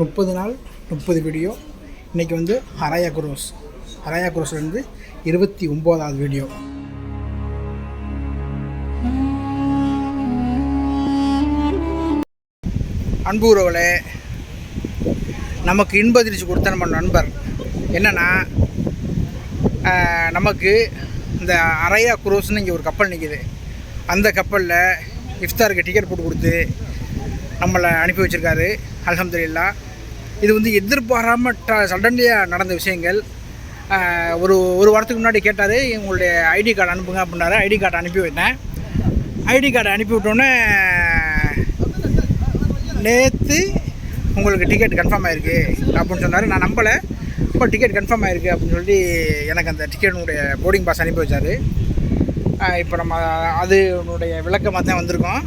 முப்பது நாள் முப்பது வீடியோ இன்றைக்கி வந்து ஹராயா குரோஸ். ஹராயா குரோஸ்லேருந்து இருபத்தி ஒம்போதாவது வீடியோ அன்பு உறவுகளே நமக்கு இன்பதிர்ச்சி கொடுத்த நம்ம நண்பர். என்னென்னா நமக்கு இந்த அரையா குரோஸ்னு இங்கே ஒரு கப்பல் நிற்கிது அந்த கப்பலில் இஃப்தாருக்கு டிக்கெட் போட்டு கொடுத்து நம்மளை அனுப்பி வச்சுருக்காரு. அலமதுல்லா இது வந்து எதிர்பாராமல் ட சடன்லியாக நடந்த விஷயங்கள். ஒரு ஒரு வாரத்துக்கு முன்னாடி கேட்டார் உங்களுடைய ஐடி கார்டு அனுப்புங்க அப்படின்னாரு. ஐடி கார்டு அனுப்பி வைத்தேன். ஐடி கார்டு அனுப்பி விட்டோன்னே நேற்று உங்களுக்கு டிக்கெட் கன்ஃபார்ம் ஆயிருக்கு அப்படின்னு சொன்னார். நான் நம்பலை. இப்போ டிக்கெட் கன்ஃபார்ம் ஆயிருக்கு அப்படின்னு சொல்லி எனக்கு அந்த டிக்கெட்டுடைய போர்டிங் பாஸ் அனுப்பி வச்சார். இப்போ நம்ம அதனுடைய விளக்கமாக தான் வந்திருக்கோம்.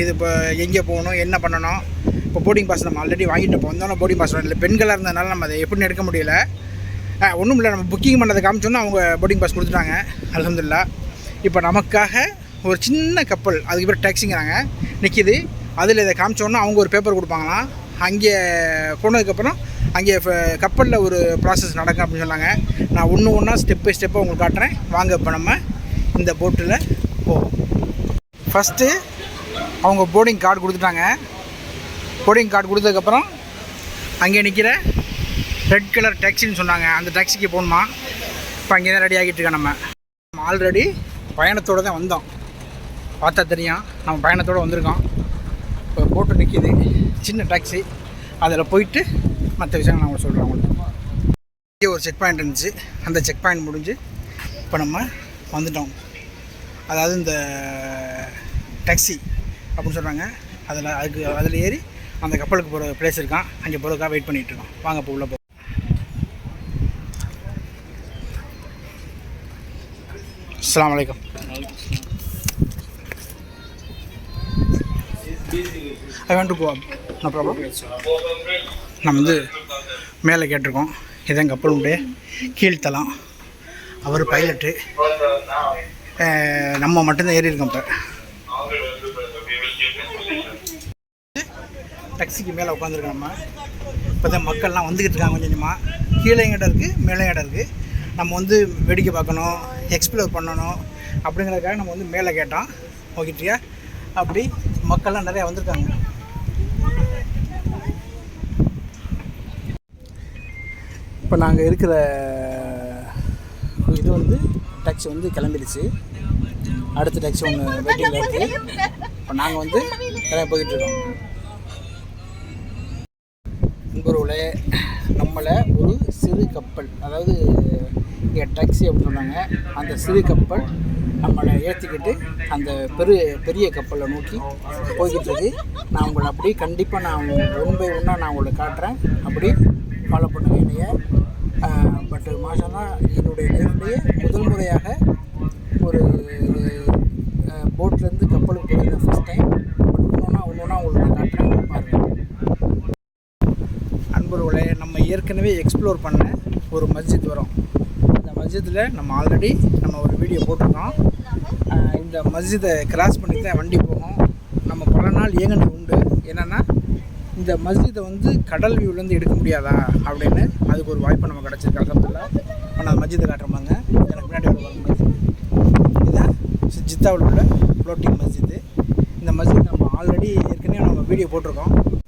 இது இப்போ எங்கே போகணும் என்ன பண்ணணும் இப்போ போர்டிங் பாஸ் நம்ம ஆல்ரெடி வாங்கிட்டு போனோம் போர்டிங் பாஸ் இல்லை பெண்களாக இருந்ததுனால நம்ம அதை எப்படின்னு எடுக்க முடியல? ஒன்றும் இல்லை நம்ம புக்கிங் பண்ணதை காமிச்சோன்னா அவங்க போர்டிங் பாஸ் கொடுத்துட்டாங்க. அலமதுல்லா இப்போ நமக்காக ஒரு சின்ன கப்பல் அதுக்கு பேர் நிற்கிது அதில் இதை காமிச்சோன்னா அவங்க ஒரு பேப்பர் கொடுப்பாங்களாம். அங்கே போனதுக்கப்புறம் அங்கே கப்பலில் ஒரு ப்ராசஸ் நடக்கும் அப்படின்னு சொன்னாங்க. நான் ஒன்று ஒன்றா ஸ்டெப் பை ஸ்டெப்பாக உங்களுக்கு காட்டுறேன். வாங்க இப்போ நம்ம இந்த போட்டில் போவோம். ஃபஸ்ட்டு அவங்க போர்டிங் கார்டு கொடுத்துட்டாங்க. போர்டிங் கார்டு கொடுத்ததுக்கப்புறம் அங்கே நிற்கிற ரெட் கலர் டாக்ஸின்னு சொன்னாங்க. அந்த டாக்ஸிக்கு போகணுமா? இப்போ அங்கே தான் ரெடி ஆகிட்டு இருக்கோம் நம்ம. நம்ம ஆல்ரெடி பயணத்தோடு தான் வந்தோம். பார்த்தா தெரியும். நம்ம பயணத்தோடு வந்திருக்கோம். இப்போ போட்டு நிற்கிது சின்ன டாக்ஸி அதில் போயிட்டு மற்ற விஷயங்கள் நான் சொல்கிறேன் உங்களுக்கு. இங்கே ஒரு செக் பாயிண்ட் இருந்துச்சு. அந்த செக் பாயிண்ட் முடிஞ்சு இப்போ நம்ம வந்துட்டோம். அதாவது இந்த டாக்ஸி அப்படின்னு சொல்கிறாங்க அதில் அதுக்கு அதில் ஏறி அந்த கப்பலுக்கு போகிற பிளேஸ் இருக்கான். அங்கே போகிறதுக்காக வெயிட் பண்ணிகிட்டு இருக்கோம் வாங்க இப்போ உள்ளே போ அஸ்லாம் வலைக்கம் I want to go no problem நம்ம வந்து மேலே கேட்டிருக்கோம். இதான் கப்பலுடைய கீழ்த்தளம். அவர் பைலட்டு நம்ம மட்டும்தான் ஏறி இருக்கோம் இப்போ. டாக்ஸிக்கு மேலே உட்காந்துருக்கோம் நம்ம. இப்போ தான் மக்கள்லாம் வந்துக்கிட்டு இருக்காங்க கொஞ்சம் கொஞ்சமாக கீழே இடம் இருக்குது மேலே இடம் இருக்குது நம்ம வந்து வேடிக்கை பார்க்கணும் எக்ஸ்ப்ளோர் பண்ணணும் அப்படிங்கிறதுக்காக நம்ம வந்து மேலே கேட்டோம். ஓகேட்டியா அப்படி மக்கள்லாம் நிறையா வந்திருக்காங்க. இப்போ நாங்கள் இருக்கிற இது வந்து டாக்ஸி வந்து கிளம்பிடுச்சு. அடுத்த டாக்ஸி ஒன்று வெயிட்டிங்கில் இருக்குது இப்போ நாங்கள் வந்து கிளம்பி போய்கிட்டு இருக்கோம். நண்பர்களே நம்மளை ஒரு சிறு கப்பல் அதாவது இங்கே டாக்ஸி அப்படின்னு சொன்னாங்க. அந்த சிறு கப்பல் நம்மளை ஏற்றிக்கிட்டு அந்த பெரு பெரிய கப்பலை நோக்கி போய்கிட்டு இருக்கு. நான் உங்களை அப்படி கண்டிப்பாக நான் ஒன் பை ஒன்னாக நான் உங்களை காட்டுறேன். அப்படி ஃபாலோ பண்ணுங்க என்னைய. பட் மாஷாலா என்னுடைய லைஃப்லேயே முதல் முறையாக ஒரு போட்லேருந்து கப்பலுக்கு போயிருந்தேன் ஃபஸ்ட் டைம் பட் ஒன்றுனா ஒன்று உங்களுக்கு காட்டுறேன் பாருங்கள் அன்பர்களே நம்ம ஏற்கனவே எக்ஸ்ப்ளோர் பண்ண ஒரு மஸ்ஜித் வரும். அந்த மஸ்ஜிதில் நம்ம ஆல்ரெடி நம்ம ஒரு வீடியோ போட்டிருக்கோம். இந்த மஸ்ஜிதை கிராஸ் பண்ணி தான் வண்டி போகும். நம்ம பல நாள் ஏங்கினது உண்டு. என்னென்னா இந்த மஸ்ஜிதை வந்து கடல் வியூலேருந்து எடுக்க முடியாதா அப்படின்னு அதுக்கு ஒரு வாய்ப்பு நம்ம கிடச்சிருக்கு அலமதுல்லா இப்போ நான் மஸ்ஜிதை காட்டுறோமாங்க எனக்கு பின்னாடி ஒரு வரும் மஸ்ஜித். இதுதான். ஜித்தாவில் உள்ள ஃப்ளோட்டிங் மஸ்ஜிது. இந்த மஸ்ஜித் நம்ம ஆல்ரெடி ஏற்கனவே நம்ம வீடியோ போட்டிருக்கோம்.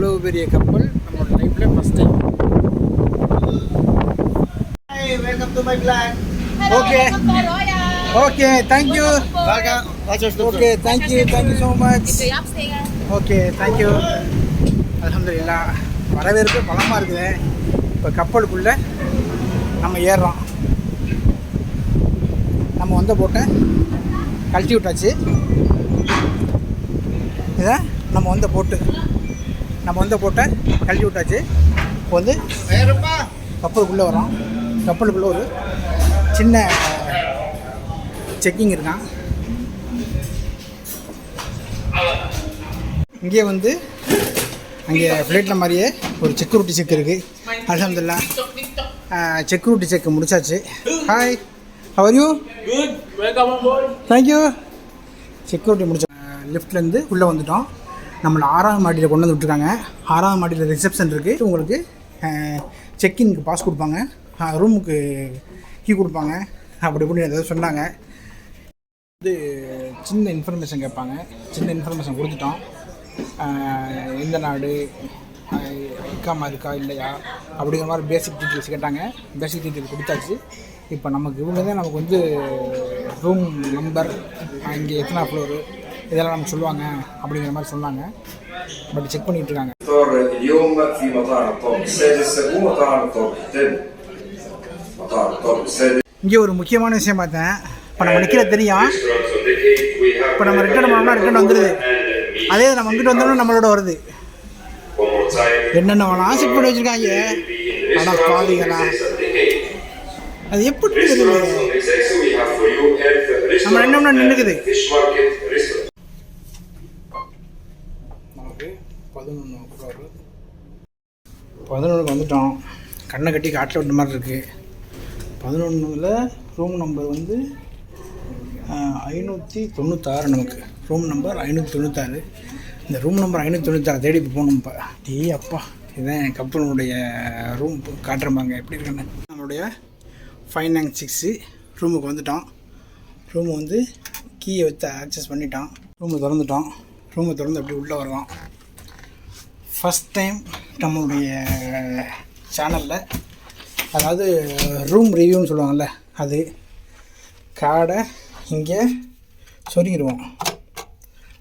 இவ்வளவு பெரிய கப்பல் நம்மளோட லைஃப்பில் first time welcome to my vlog. Okay okay thank you okay thank you thank you so much okay thank you அலமதுல்லா வரவேற்பு பலமாக இருக்குது. இப்போ கப்பலுக்குள்ளே நம்ம ஏறுறோம். நம்ம வந்த போட்டை கழட்டி விட்டாச்சு. இதான் நம்ம வந்த போட்டு நம்ம வந்த போட்டை கழட்டி விட்டாச்சு. இப்போ வந்து கப்பலுக்குள்ளே வரோம். கப்பலுக்குள்ளே ஒரு சின்ன செக்கிங் இருக்கான். இங்கே வந்து அங்கே ஃப்ளைட்டில் மாதிரியே ஒரு செக்யூரிட்டி செக் இருக்குது அலமதுல்லா செக்யூரிட்டி செக் முடிச்சாச்சு. Hi how are you. Thank you security முடிச்ச லிஃப்ட்லேருந்து உள்ளே வந்துட்டோம். நம்மளை ஆறாவது மாடியில் கொண்டு வந்து விட்ருக்காங்க ஆறாவது மாடியில் ரிசப்ஷன் இருக்குது உங்களுக்கு செக்இன்க்கு பாஸ் கொடுப்பாங்க. ரூமுக்கு கீ கொடுப்பாங்க. அப்படி இப்படின்னு ஏதாவது சொன்னாங்க. வந்து சின்ன இன்ஃபர்மேஷன் கேட்பாங்க. சின்ன இன்ஃபர்மேஷன் கொடுத்துட்டோம். எந்த நாடு இக்காமா இருக்கா இல்லையா அப்படிங்கிற மாதிரி பேசிக் டீட்டெயில்ஸ் கேட்டாங்க. பேசிக் டீட்டெயில்ஸ் கொடுத்தாச்சு. இப்போ நமக்கு இவங்க தான் நமக்கு வந்து ரூம் நம்பர் இங்கே எத்தனை ஃப்ளோரு இதெல்லாம் நம்ம சொல்லுவாங்க அப்படிங்கிற மாதிரி சொன்னாங்க. பட் செக் பண்ணிட்டு இருக்காங்க இங்கே ஒரு முக்கியமான விஷயம் பார்த்தேன். இப்போ நம்ம நிற்கிற தெரியும். இப்போ நம்ம ரிட்டர்ன் பண்ணோம்னா ரிட்டர்ன் வந்துடுது அதே நம்ம வந்துட்டு வந்தோம்னா நம்மளோட வருது. என்னென்ன வேணாம் செக் பண்ணி வச்சிருக்காங்க? ஆனால் பாதிகளா அது எப்படி நம்ம என்னென்ன நின்றுக்குது பதினொன்றுக்கு வந்துட்டோம். கண்ணை கட்டி காட்டில் விட்ட மாதிரி இருக்குது பதினொன்றில் ரூம் நம்பர் வந்து ஐநூற்றி தொண்ணூத்தாறு நமக்கு. ரூம் நம்பர் ஐநூற்றி தொண்ணூத்தாறு. இந்த ரூம் நம்பர் ஐநூற்றி தொண்ணூத்தாறு தேடி இப்போ போகணும் இப்போ. டீ அப்பா இதுதான் கப்பலுடைய ரூம் காட்டுறம்பாங்க எப்படி இருக்குன்னு. நம்மளுடைய ஃபைவ் நைன் சிக்ஸு ரூமுக்கு வந்துட்டோம். ரூம் வந்து கீயை வச்சு ஆக்சஸ் பண்ணிட்டோம். ரூமை திறந்துட்டோம். ரூமை திறந்து அப்படி உள்ளே வருவோம். ஃபஸ்ட் டைம் நம்மளுடைய சேனலில் அதாவது ரூம் ரிவ்யூன்னு சொல்லுவாங்கள்ல அது காடை இங்கே சொருகிடுவோம்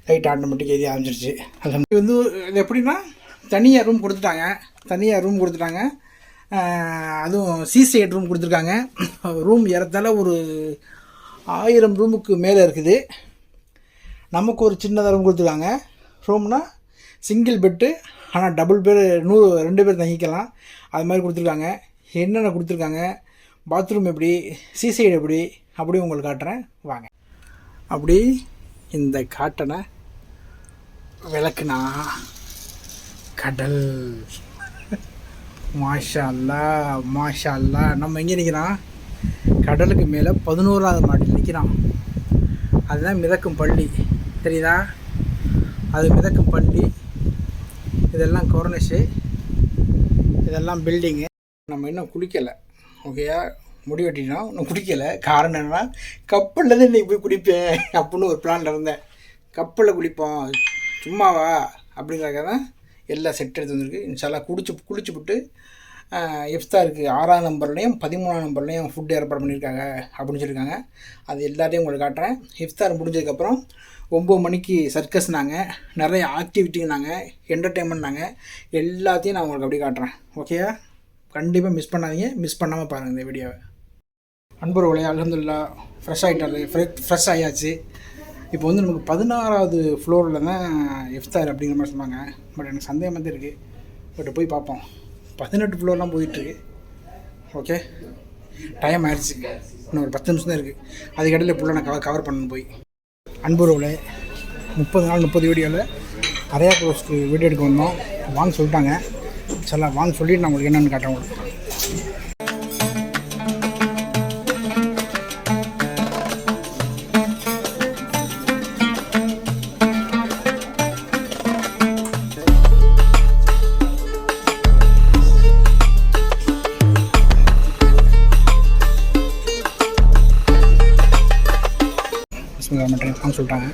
லைட் ஆட்டோமேட்டிக் எரிய ஆரம்பிச்சிருச்சு. அது வந்து இது எப்படின்னா தனியாக ரூம் கொடுத்துட்டாங்க. தனியாக ரூம் கொடுத்துட்டாங்க. அதுவும் சி சைட் ரூம் கொடுத்துருக்காங்க. ரூம் ஏறத்தால ஒரு ஆயிரம் ரூமுக்கு மேலே இருக்குது. நமக்கு ஒரு சின்னதாக ரூம் கொடுத்துருக்காங்க. ரூம்னால் சிங்கிள் பெட்டு ஆனால் டபுள் பேர் நூறு ரெண்டு பேர் தங்கிக்கலாம். அது மாதிரி கொடுத்துருக்காங்க. என்னென்ன கொடுத்துருக்காங்க? பாத்ரூம் எப்படி? சீசைடு எப்படி? அப்படி உங்களுக்கு காட்டுறேன். வாங்க. அப்படி இந்த காட்டனை விளக்குனா கடல். மாஷா அல்லா மாஷா அல்லா நம்ம எங்கே நிற்கிறான் கடலுக்கு மேலே பதினோராவது மாட்டில் நிற்கிறோம் அதுதான் மிதக்கும் பள்ளி. தெரியுதா? அது மிதக்கும் பள்ளி. இதெல்லாம் கொரோனஸு இதெல்லாம் பில்டிங்கு நம்ம இன்னும் குளிக்கலை. ஓகேயா முடி வெட்டினோம் இன்னும் குளிக்கலை காரணம் என்னென்னா கப்பலில் தான் இன்றைக்கி போய் குளிப்பேன் அப்படின்னு ஒரு பிளானில் இருந்தேன். கப்பலில் குளிப்போம். சும்மாவா? அப்படிங்கிறக்காக தான் எல்லா செட் எடுத்து வந்திருக்கு. இன்ஷால்லாம் குடிச்சு குளிச்சு விட்டு இஃப்தாருக்கு ஆறாம் நம்பர்லேயும் பதிமூணாம் நம்பர்லேயும் ஃபுட் ஏற்பாடு பண்ணியிருக்காங்க அப்படின்னு சொல்லியிருக்காங்க. அது எல்லாத்தையும் உங்களுக்கு காட்டுறேன். இஃப்தார் முடிஞ்சதுக்கப்புறம் ஒம்பது மணிக்கு சர்க்கஸ்னாங்க நிறைய ஆக்டிவிட்டினாங்க என்டர்டெயின்மெண்ட்னாங்க எல்லாத்தையும் நான் உங்களுக்கு அப்படியே காட்டுறேன். ஓகேயா கண்டிப்பாக மிஸ் பண்ணாதீங்க. மிஸ் பண்ணாமல் பாருங்கள் இந்த வீடியோவை அன்பர்களே அலமதுல்லா ஃப்ரெஷ் ஆகிட்டாரு ஃப்ரெஷ் ஃப்ரெஷ் ஆகியாச்சு இப்போ வந்து நமக்கு பதினாறாவது ஃப்ளோரில் தான் இஃப்தார் அப்படிங்கிற மாதிரி சொன்னாங்க. பட் எனக்கு சந்தேகமாக தான் இருக்குது பட் போய் பார்ப்போம். பதினெட்டு ஃப்ளோர்லாம் போயிட்டுருக்கு. ஓகே டைம் ஆயிடுச்சு. இன்னும் ஒரு பத்து நிமிஷம் தான் இருக்குது அதுக்கடையில் ஃபுல்லாக நான் கவர் கவர் பண்ணணும் போய். அன்புறவுல முப்பது நாள் முப்பது வீடியோவில் நிறையா க்ளோஸ்க்கு வீடியோ எடுக்க வந்தோம். வாங்க சொல்லிட்டாங்க. சரி வாங்க சொல்லிட்டு நான் உங்களுக்கு என்னென்னு காட்டுறேன் உங்களுக்கு. பிஸ்மில்லா மட்டும் வாங்க சொல்லிட்டாங்க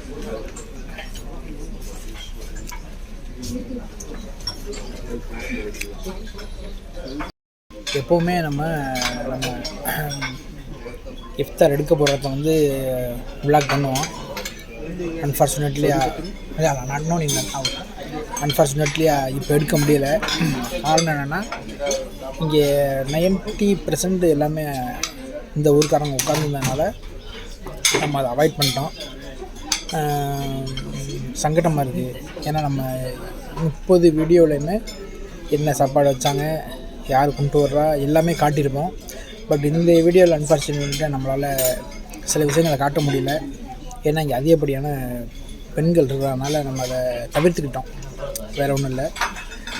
எப்போவுமே நம்ம நம்ம இஃப்தார் எடுக்க போகிறப்ப வந்து விளாக் பண்ணுவோம். அன்ஃபார்ச்சுனேட்லி நாட் நோ நீங்கள் அன்ஃபார்ச்சுனேட்லி இப்போ எடுக்க முடியலை. காரணம் என்னென்னா இங்கே நைன்ட்டி பர்சன்ட் எல்லாமே இந்த ஊருக்காரங்க உட்காந்துருந்ததுனால நம்ம அதை அவாய்ட் பண்ணிட்டோம். சங்கடமாக இருக்குது ஏன்னா நம்ம முப்பது வீடியோலையுமே என்ன சாப்பாடு வச்சாங்க யார் கொண்டு வர்றா எல்லாமே காட்டியிருப்போம். பட் இந்த வீடியோவில் அன்ஃபார்ச்சுனேட்டாக நம்மளால் சில விஷயங்களை காட்ட முடியல. ஏன்னா இங்கே அதிகப்படியான பெண்கள் இருக்கிறதுனால நம்ம அதை தவிர்த்துக்கிட்டோம். வேறு ஒன்றும் இல்லை.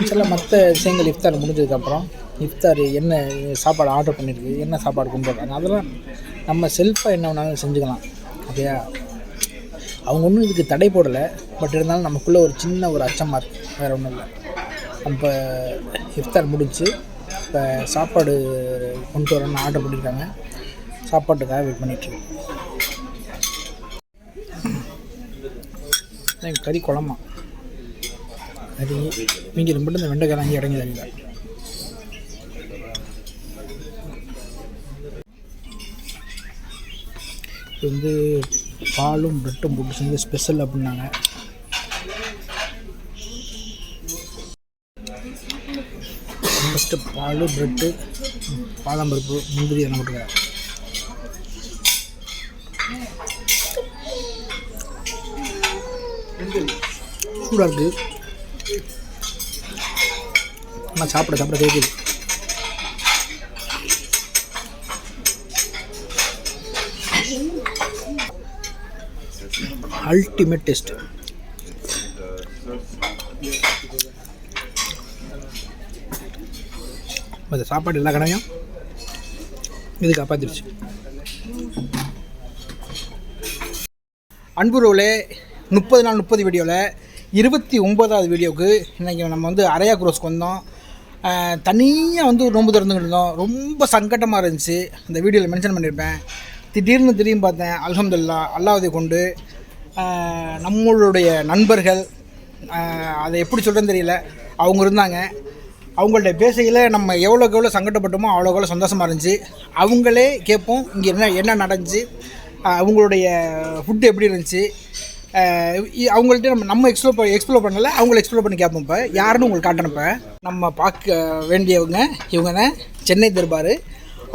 சில மற்ற விஷயங்கள் இஃப்தார் முடிஞ்சதுக்கப்புறம் இஃப்தார் என்ன சாப்பாடு ஆர்டர் பண்ணியிருக்கு என்ன சாப்பாடு கொண்டு வர்றாங்க அதெல்லாம் நம்ம செல்ஃபாக என்ன வேணாலும் செஞ்சுக்கலாம். அப்படியா அவங்க ஒன்றும் இதுக்கு தடை போடலை. பட் இருந்தாலும் நமக்குள்ளே ஒரு சின்ன ஒரு அச்சமாக இருக்குது வேறு ஒன்றும் இல்லை. இப்போ இஃப்தார் முடிஞ்சு இப்போ சாப்பாடு கொண்டு வரணும்னு ஆர்டர் பண்ணியிருக்காங்க சாப்பாட்டுக்காக வெயிட் பண்ணிட்டுருக்கேன் கறி குழம்பா? கறி நீங்கள் மட்டும் இந்த வெண்டைக்காய் அங்கே இறங்கி தரீங்க இது வந்து பாலும் ப்ரெட்டும் போட்டு செஞ்சு ஸ்பெஷல் அப்படின்னாங்க. ஃபஸ்ட்டு பால் ப்ரெட்டு பாதாம்பருப்பு முந்திரி என்ன போட்டுருக்காங்க. சூடாக இருக்குது ஆனால் சாப்பிட சாப்பிட கேட்குது அல்டிமேட் டேஸ்ட் இந்த சாப்பாடு எல்லா கடையும் இது காப்பாற்றிருச்சு அன்புறவுலே முப்பது நாள் முப்பது வீடியோவில் இருபத்தி ஒம்பதாவது வீடியோவுக்கு இன்றைக்கி நம்ம வந்து அரையா குரோஸ்க்கு வந்தோம். தனியாக வந்து நோன்பு திறந்துக்கிட்டு இருந்தோம். ரொம்ப சங்கட்டமாக இருந்துச்சு. அந்த வீடியோவில் மென்ஷன் பண்ணியிருப்பேன் திடீர்னு திடீர்னு பார்த்தேன் அலமதுல்லா அல்லாவதை கொண்டு நம்மளுடைய நண்பர்கள் அதை எப்படி சொல்கிறேன்னு தெரியல. அவங்க இருந்தாங்க. அவங்கள்ட்ட பேசையில் நம்ம எவ்வளோக்கு எவ்வளோ சங்கடப்பட்டோமோ அவ்வளோக்கு எவ்வளோ சந்தோஷமாக இருந்துச்சு. அவங்களே கேட்போம் இங்கே என்ன என்ன நடந்துச்சு அவங்களுடைய ஃபுட்டு எப்படி இருந்துச்சு. அவங்கள்ட்ட நம்ம நம்ம எக்ஸ்ப்ளோர் எக்ஸ்ப்ளோர் பண்ணல அவங்கள எக்ஸ்ப்ளோர் பண்ணி கேட்போம் இப்போ. யாருன்னு உங்களுக்கு காட்டணுப்ப நம்ம பார்க்க வேண்டியவங்க இவங்க தான் சென்னை தர்பார்.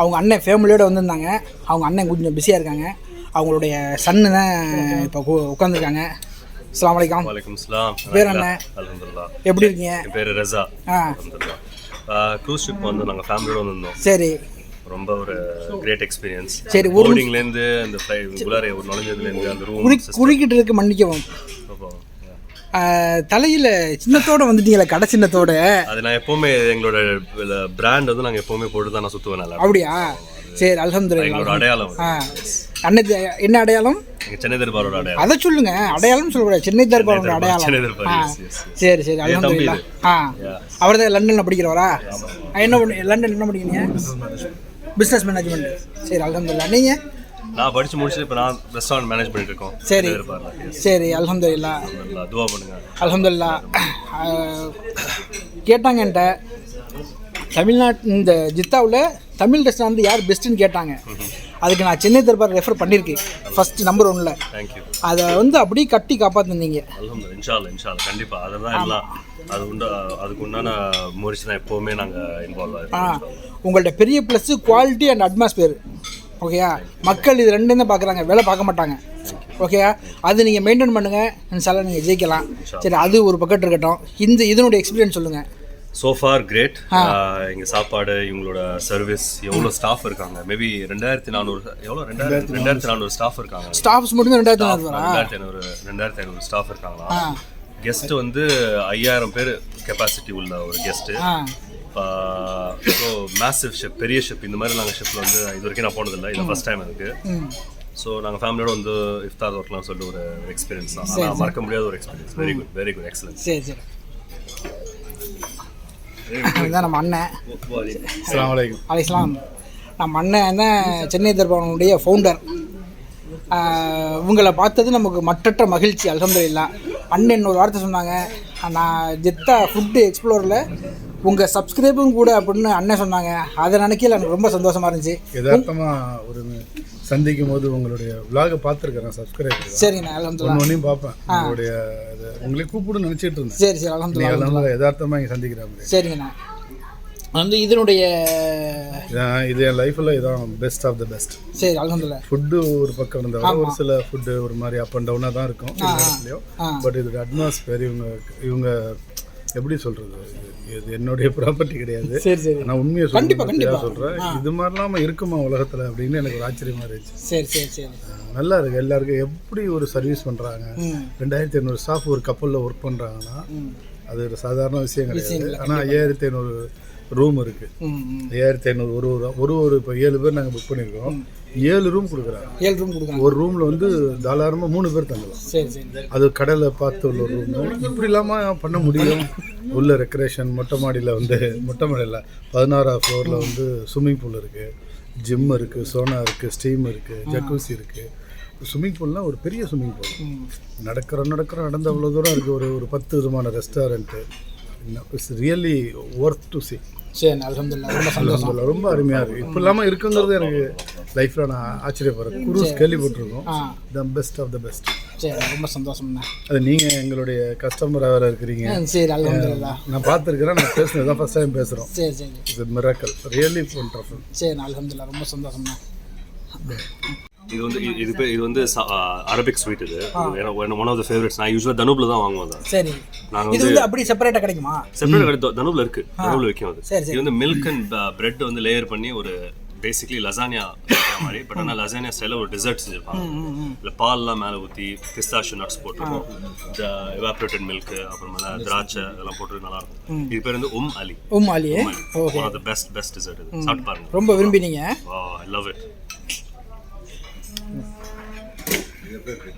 அவங்க அண்ணன் ஃபேமிலியோடு வந்திருந்தாங்க. அவங்க அண்ணன் கொஞ்சம் பிஸியாக இருக்காங்க. அவங்களுடைய சன்னு தான் இப்போ உட்காந்துருக்காங்க அஸ்ஸலாமு அலைக்கும். வலைக்கம் ஸ்லாம் பேர் என்ன? அல்ஹம்துலில்லாஹ் எப்படி இருக்கீங்க? என் பேர் ரஸா ஆ. க்ரூஸ் ஷிப் வந்து நாங்கள் ஃபேமிலியோட வந்திருந்தோம். சரி. ரொம்ப ஒரு கிரேட் எக்ஸ்பீரியன்ஸ் சரி, போர்டிங்லேருந்து அந்த உள்ளார ஒரு நுழைஞ்சதுலேருந்து அந்த ரூம் குறுக்கிட்டு இருக்க மன்னிக்கவும். தலையில் சின்னத்தோட வந்துட்டீங்களா கடை சின்னத்தோட? அது நான் எப்போவுமே எங்களோட பிராண்ட் வந்து நாங்கள் எப்போவுமே போட்டு தான் நான் சுற்றுவேன் நல்லா. அப்படியா? சரி அடையாளம். ஆ அன்னைக்கு என்ன அடையாளம்? எங்கள் சென்னை தர்பாரோட அடையாளம். அதை சொல்லுங்க. அடையாளம் சொல்லக்கூடாது. சென்னை தர்பாரோட தர்பார், அடையாளம். சரி சரி அல்ஹம்துலில்லாஹ். ஆ அவர் தான் லண்டனில் படிக்கிறவரா? ஆ, என்ன பண்ணி லண்டன் என்ன படிக்கிறீங்க? பிஸ்னஸ் மேனேஜ்மெண்ட் சரி அல்ஹம்துலில்லாஹ். நீங்கள் நான் படிச்சு முடிச்சுட்டு இப்போ நான் ரெஸ்டாரண்ட் மேனேஜ் பண்ணிட்டு இருக்கோம். சரி. சரி அல்ஹம்துலில்லாஹ். நல்லா துவா பண்ணுங்க. அல்ஹம்துலில்லாஹ். ஆ, கேட்டாங்க என்கிட்ட. தமிழ்நாட்டு இந்த ஜித்தாவில் தமிழ் ரெஸ்டாரண்ட் வந்து யார் பெஸ்ட்டுன்னு கேட்டாங்க. அதுக்கு நான் சென்னை தர்பார் ரெஃபர் பண்ணியிருக்கேன் ஃபர்ஸ்ட் நம்பர் தேங்க்யூ அதை வந்து அப்படியே கட்டி காப்பாற்றினீங்க இன்ஷால்லா இன்ஷால்லா கண்டிப்பா. அதெல்லாம் எல்லாம் அது உண்டா அதுக்கு உண்டான முயற்சி தான் எப்போவுமே நாங்கள் இன்வால்வ் ஆ ஆகிருக்கோம் உங்கள்ட்ட பெரிய ப்ளஸ்ஸு குவாலிட்டி அண்ட் அட்மாஸ்பியர் ஓகேயா மக்கள் இது ரெண்டும் தான் பார்க்குறாங்க வேலை பார்க்க மாட்டாங்க. ஓகேயா அது நீங்கள் மெயின்டைன் பண்ணுங்கள் இன்ஷால்லா நீங்கள் ஜெயிக்கலாம். சரி அது ஒரு பக்கெட் இருக்கட்டும். இந்த இதனுடைய எக்ஸ்பீரியன்ஸ் சொல்லுங்கள் ஸோ ஃபார் கிரேட் இங்கே சாப்பாடு இவங்களோட சர்வீஸ் எவ்வளோ ஸ்டாஃப் இருக்காங்க? மேபி ரெண்டாயிரத்தி நானூறு எவ்வளோ ரெண்டாயிரத்தி ரெண்டாயிரத்தி நானூறு. ஸ்டாஃப் இருக்காங்க. ஸ்டாஃப்ஸ் மட்டும் ரெண்டாயிரத்தி ஐநூறு ரெண்டாயிரத்தி ஐநூறு ரெண்டாயிரத்தி ஐநூறு ஸ்டாஃப் இருக்காங்களா? கெஸ்ட் வந்து ஐயாயிரம் பேர் கெப்பாசிட்டி உள்ள ஒரு கெஸ்ட்டு ஸோ மேசிவ் ஷிப் பெரிய ஷிப் இந்த மாதிரி நாங்கள் ஷிப்பில் வந்து இது வரைக்கும் நான் போனதில்லை. இது ஃபர்ஸ்ட் டைம் எனக்கு. ஸோ நாங்கள் ஃபேமிலியோட வந்து இஃப்தார் ஒர்க்லாம் சொல்லிட்டு ஒரு எக்ஸ்பீரியன்ஸ் தான். மறக்க முடியாத ஒரு experience very good very good excellent இதுதான் நம்ம அண்ணன். அலிஸ்லாம் நம்ம அண்ணன் தான் சென்னை தர்பானுடைய ஃபவுண்டர் இவங்களை பார்த்தது நமக்கு மற்றற்ற மகிழ்ச்சி அல்ஹம்துலில்லாஹ் அண்ணன் ஒரு வார்த்தை சொன்னாங்க. நான் ஜெத்தா ஃபுட்டு எக்ஸ்ப்ளோரில் உங்கள் சப்ஸ்கிரைபும் கூட அப்படின்னு அண்ணன் சொன்னாங்க. அதை நினைக்கல எனக்கு ரொம்ப சந்தோஷமா இருந்துச்சு. ஒரு சந்திக்கும் போது உங்களுடைய விலாக பார்த்துருக்கேன். சப்ஸ்கிரைபர் சரிங்கண்ணா அலமதுல்லா. ஒன்று ஒன்றையும் பார்ப்பேன் உங்களுடைய உங்களை கூப்பிடுன்னு நினச்சிட்டு இருந்தேன். சரி சரி அலமதுல்லா எல்லாம் யதார்த்தமாக இங்கே சந்திக்கிறாங்க சரிங்கண்ணா வந்து இதனுடைய இதான் இது என் லைஃப்பில் இதான் பெஸ்ட் ஆஃப் த பெஸ்ட் சரி அலமதுல்லா. ஃபுட்டு ஒரு பக்கம் இருந்தாலும் ஒரு சில ஃபுட்டு ஒரு மாதிரி அப் அண்ட் டவுனாக தான் இருக்கும். பட் இதோட அட்மாஸ்பியர் இவங்க இவங்க எப்படி சொல்கிறது இது என்னுடைய ப்ராப்பர்ட்டி கிடையாது. சரி சரி. நான் உண்மையை கண்டிப்பா, கண்டிப்பா. சொல்கிறேன் இது மாதிரிலாம் இருக்குமா உலகத்தில் அப்படின்னு எனக்கு ஒரு ஆச்சரியமாக இருந்துச்சு. சரி சரி சரி. நல்லா இருக்கு. எல்லாருக்கும் எப்படி ஒரு சர்வீஸ் பண்ணுறாங்க ம். ரெண்டாயிரத்தி ஐநூறு ஸ்டாஃப் ஒரு கப்பலில் ஒர்க் பண்ணுறாங்கன்னா ம். அது ஒரு சாதாரண விஷயம் கிடையாது. ஆனால் ஐயாயிரத்தி ஐநூறு ரூம் இருக்குது ஐயாயிரத்தி ஐநூறு ஒரு ஒரு ஒரு ஒரு இப்போ ஏழு பேர் நாங்கள் புக் பண்ணியிருக்கோம் ஏழு ரூம் கொடுக்குறாங்க. ஏழு ரூம் கொடுக்குறாங்க. ஒரு ரூமில் வந்து தாராளமாக மூணு பேர் தங்கலாம். சரி சரி அது கடலை பார்த்து உள்ள ஒரு ரூமு இப்படி இல்லாமல் பண்ண முடியும். உள்ள ரெக்ரேஷன் மொட்டை மாடியில் வந்து மொட்டை மாடியில் பதினாறாவது ஃப்ளோரில் வந்து ஸ்விம்மிங் பூல் இருக்குது ஜிம் இருக்குது சோனா இருக்குது ஸ்டீம் இருக்குது ஜக்கூசி இருக்குது ஸ்விம்மிங் பூல்னால் ஒரு பெரிய ஸ்விம்மிங் பூல் நடக்கிறோம் நடக்கிறோம் நடந்த அவ்வளோ தூரம் இருக்குது ஒரு ஒரு பத்து விதமான restaurant it's really worth to see சரி அலமதுல்லா ரொம்ப அருமையாக இருக்குது இப்போ இல்லாமல் இருக்குங்கிறது எனக்கு லைஃப்பில் நான் ஆச்சரியப்படுறேன். குரூஸ் கேள்விப்பட்டிருக்கோம். The best of the best சரி ரொம்ப சந்தோஷம்ண்ணா அது நீங்கள் எங்களுடைய கஸ்டமராக வேறு இருக்கிறீங்க. சரி அலமதுல்லா நான் பார்த்துருக்கிறேன் நான் பேசுனது தான் ஃபஸ்ட் டைம் பேசுகிறோம் சரி சரி இட்ஸ் மிராக்கல் ரியலி ஒண்டர்ஃபுல் சரி அலமதுல்லா ரொம்ப சந்தோஷம்ண்ணா இது வந்து இது- பேர் இது வந்து அரபிக் ஸ்வீட் இது. ஒன் ஆஃப் த ஃபேவரட்ஸ் நான் யூஸ்வலாக தனுப்ல தான் வாங்குவோம் அதை. சரி. நாங்க இது வந்து அப்படி செப்பரேட்டாக கிடைக்குமா? செப்பரேட் தனுப்ல இருக்கு. தனுப்ல விற்கும் அது. இது வந்து மில்க் அண்ட் பிரெட் வந்து லேயர் பண்ணி ஒரு பேசிக்லி லசானியா மாதிரி பட் ஆனால் லசானியா ஸ்டைல ஒரு டெசர்ட் செஞ்சிருப்பாங்க. இல்லை பால்லாம் மேலே ஊற்றி பிஸ்தாஷியோ நட்ஸ் போட்டிருக்கோம். இந்த எவாப்ரேட்டட் மில்க் அப்புறமா திராட்சை இதெல்லாம் போட்டு நல்லா இருக்கும் இது பேர் வந்து Umm Ali. Umm Ali. Best best dessert இது. சாப்பிட்டு பாருங்க. ரொம்ப விரும்பினீங்க. ஐ லவ் இட் பேருக்கு